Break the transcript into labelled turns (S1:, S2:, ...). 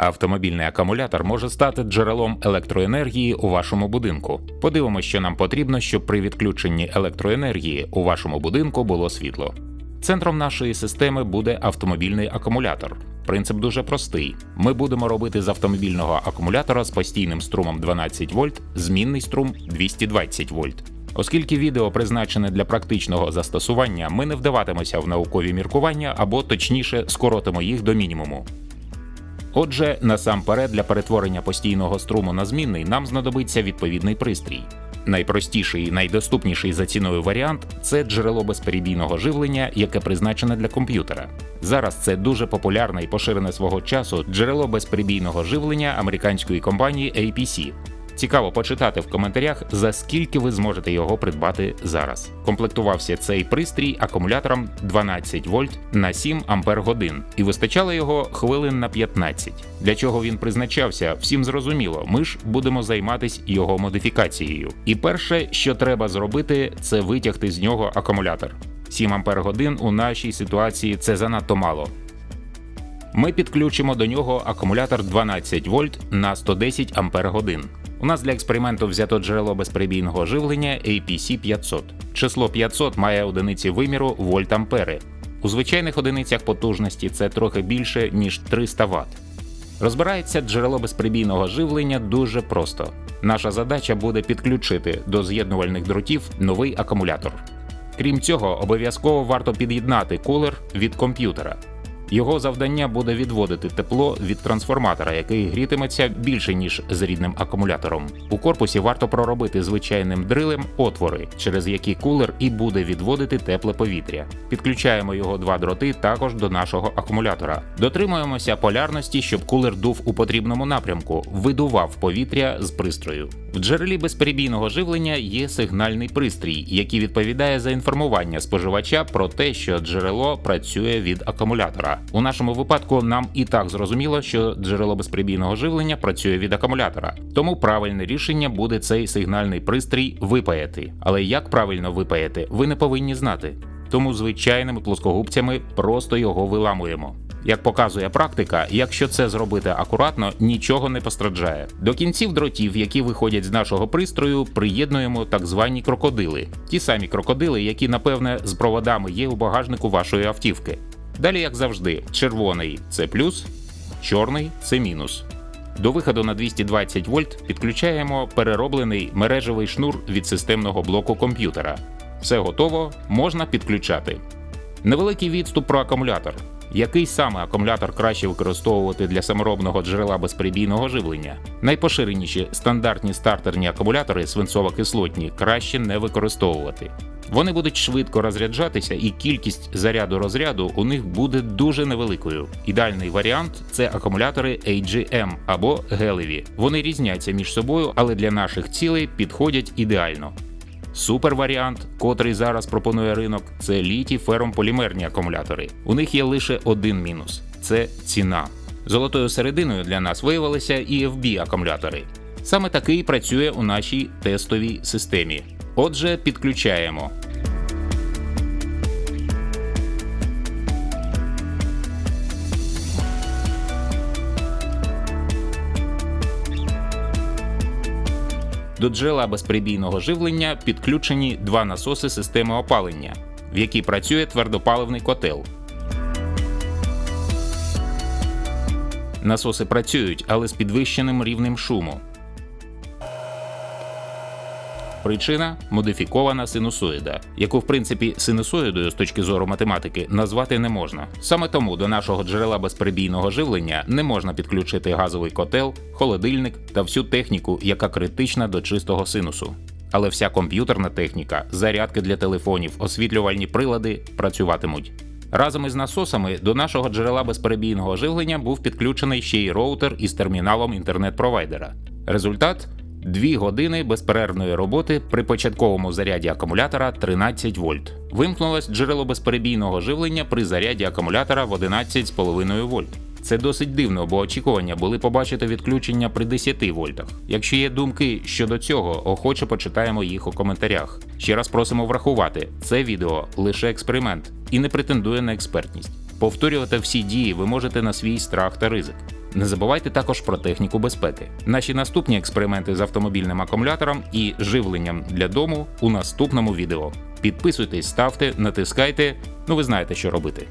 S1: Автомобільний акумулятор може стати джерелом електроенергії у вашому будинку. Подивимося, що нам потрібно, щоб при відключенні електроенергії у вашому будинку було світло. Центром нашої системи буде автомобільний акумулятор. Принцип дуже простий: ми будемо робити з автомобільного акумулятора з постійним струмом 12 вольт змінний струм 220 вольт. Оскільки відео призначене для практичного застосування, ми не вдаватимося в наукові міркування або точніше скоротимо їх до мінімуму. Отже, насамперед для перетворення постійного струму на змінний нам знадобиться відповідний пристрій. Найпростіший і найдоступніший за ціною варіант це джерело безперебійного живлення, яке призначене для комп'ютера. Зараз це дуже популярне і поширене свого часу джерело безперебійного живлення американської компанії APC. Цікаво почитати в коментарях, за скільки ви зможете його придбати зараз. Комплектувався цей пристрій акумулятором 12 вольт на 7 ампер годин, і вистачало його хвилин на 15. Для чого він призначався, всім зрозуміло. Ми ж будемо займатися його модифікацією. І перше, що треба зробити, це витягти з нього акумулятор. 7 ампер годин у нашій ситуації це занадто мало. Ми підключимо до нього акумулятор 12 вольт на 110 ампер годин. У нас для експерименту взято джерело безперебійного живлення APC 500. Число 500 має одиниці виміру вольт-ампери. У звичайних одиницях потужності це трохи більше, ніж 300 Вт. Розбирається джерело безперебійного живлення дуже просто. Наша задача буде підключити до з'єднувальних дротів новий акумулятор. Крім цього, обов'язково варто під'єднати кулер від комп'ютера. Його завдання буде відводити тепло від трансформатора, який грітиметься більше ніж з рідним акумулятором. У корпусі варто проробити звичайним дрилем отвори, через які кулер і буде відводити тепле повітря. Підключаємо його два дроти також до нашого акумулятора. Дотримуємося полярності, щоб кулер дув у потрібному напрямку, видував повітря з пристрою. В джерелі безперебійного живлення є сигнальний пристрій, який відповідає за інформування споживача про те, що джерело працює від акумулятора. У нашому випадку нам і так зрозуміло, що джерело безперебійного живлення працює від акумулятора, тому правильне рішення буде цей сигнальний пристрій випаяти. Але як правильно випаяти, ви не повинні знати. Тому звичайними плоскогубцями просто його виламуємо. Як показує практика, якщо це зробити акуратно, нічого не постраждає. До кінців дротів, які виходять з нашого пристрою, приєднуємо так звані крокодили, ті самі крокодили, які напевне з проводами є у багажнику вашої автівки. Далі, як завжди, червоний це плюс, чорний це мінус. До виходу на 220 вольт підключаємо перероблений мережевий шнур від системного блоку комп'ютера. Все готово, можна підключати. Невеликий відступ про акумулятор. Який саме акумулятор краще використовувати для саморобного джерела безперебійного живлення? Найпоширеніші стандартні стартерні акумулятори свинцово-кислотні краще не використовувати. Вони будуть швидко розряджатися, і кількість заряду розряду у них буде дуже невеликою. Ідеальний варіант це акумулятори AGM або гелеві. Вони різняться між собою, але для наших цілей підходять ідеально. Супер варіант, котрий зараз пропонує ринок, це літій ферромполімерні акумулятори. У них є лише один мінус це ціна. Золотою серединою для нас виявилися EFB акумулятори. Саме такий працює у нашій тестовій системі. Отже, підключаємо. До джерела безприбійного живлення підключені два насоси системи опалення, в якій працює твердопаливний котел. Насоси працюють, але з підвищеним рівнем шуму. Причина модифікована синусоїда, яку в принципі синусоїдою з точки зору математики назвати не можна. Саме тому до нашого джерела безперебійного живлення не можна підключити газовий котел, холодильник та всю техніку, яка критична до чистого синусу. Але вся комп'ютерна техніка, зарядки для телефонів, освітлювальні прилади працюватимуть. Разом із насосами до нашого джерела безперебійного живлення був підключений ще й роутер із терміналом інтернет-провайдера. Результат Дві години безперервної роботи при початковому заряді акумулятора 13 вольт. Вимкнулось джерело безперебійного живлення при заряді акумулятора в 11,5 вольт. Це досить дивно, бо очікування були побачити відключення при 10 вольтах. Якщо є думки щодо цього, охоче почитаємо їх у коментарях. Ще раз просимо врахувати, це відео лише експеримент і не претендує на експертність. Повторювати всі дії ви можете на свій страх та ризик. Не забувайте також про техніку безпеки. Наші наступні експерименти з автомобільним акумулятором і живленням для дому у наступному відео. Підписуйтесь, ставте, натискайте. Ну ви знаєте, що робити.